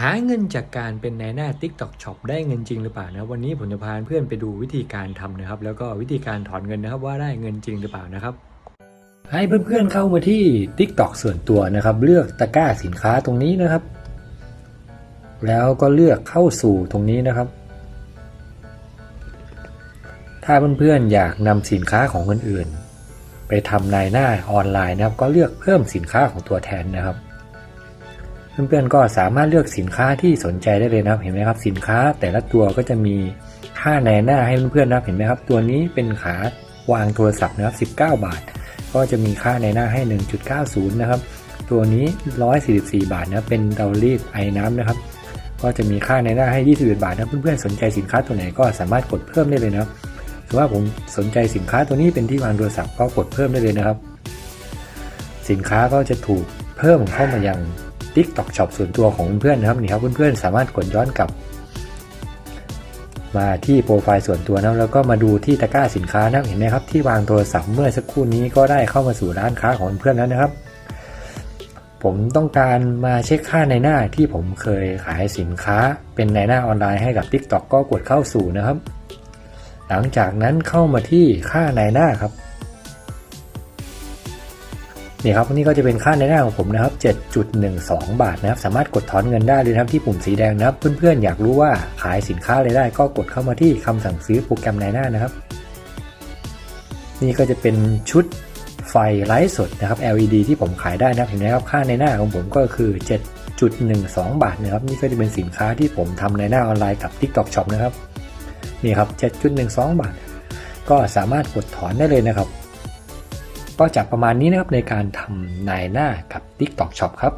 หาเงินจากการเป็นนายหน้า TikTok Shop ได้เงินจริงหรือเปล่านะวันนี้ผมจะพาเพื่อนไปดูวิธีการทำนะครับ แล้วก็วิธีการถอนเงินนะครับว่าได้เงินจริงหรือเปล่านะครับ ให้เพื่อนๆเข้ามาที่ TikTok ส่วนตัวนะครับ เลือกตะกร้าสินค้าตรงนี้นะครับ แล้วก็เลือกเข้าสู่ตรงนี้นะครับ ถ้าเพื่อนๆอยากนำสินค้าของคนอื่น ไปทำนายหน้าออนไลน์นะครับ ก็เลือกเพิ่มสินค้าของตัวแทนนะครับ เพื่อนๆก็สามารถเลือกสินค้าที่สนใจได้เลยนะครับ เห็นไหมครับ สินค้าแต่ละตัวก็จะมีค่าในหน้าให้เพื่อนๆนะครับ เห็นไหมครับ ตัวนี้เป็นขาวางโทรศัพท์นะครับ19 บาท ก็จะมีค่าในหน้าให้ 1.90 นะครับ ตัวนี้ 144 บาทนะเป็นเตารีดไอ้น้ำนะครับ ก็จะมีค่าในหน้าให้ 21 บาทนะเพื่อนๆสนใจสินค้าตัวไหนก็สามารถกดเพิ่มได้เลยนะครับสมมติว่าผมสนใจสินค้าตัวนี้เป็นที่วางโทรศัพท์ก็กดเพิ่มได้เลยนะครับ สินค้าก็จะถูกเพิ่มเข้ามายัง TikTok Shop ส่วนตัวของเพื่อนๆนะครับนี่ครับเพื่อนๆสามารถกดย้อนกลับ มาที่โปรไฟล์ส่วนตัวนะแล้วก็มาดูที่ตะกร้าสินค้านะเห็นไหมครับที่วางโทรศัพท์เมื่อสักครู่นี้ก็ได้เข้ามาสู่ร้านค้าของเพื่อนแล้วนะครับ ผมต้องการมาเช็คค่าในหน้าที่ผมเคยขายสินค้า เป็นในหน้าออนไลน์ให้กับ TikTok ก็กดเข้าสู่นะครับ หลังจากนั้นเข้ามาที่ค่าในหน้าครับ นี่ครับนี่ก็จะเป็นค่าในหน้าของผมนะครับ 7.12 บาทนะครับ สามารถกดถอนเงินได้เลยนะครับที่ปุ่มสีแดงนะครับ เพื่อนๆ อยากรู้ว่าขายสินค้าอะไรได้ ก็กดเข้ามาที่คำสั่งซื้อโปรแกรมในหน้านะครับ นี่ก็จะเป็นชุดไฟไลท์สดนะครับ LED ที่ผมขายได้นะครับเห็นไหมครับค่าในหน้าของผมก็คือ 7.12 บาทนะครับ นี่ก็จะเป็นสินค้าที่ผมทำในหน้าออนไลน์กับ TikTok Shop นะครับ นี่ครับ 7.12 บาท ก็สามารถกดถอนได้เลยนะครับ ก็จะประมาณนี้นะครับในการทำนายหน้ากับ TikTok Shop ครับ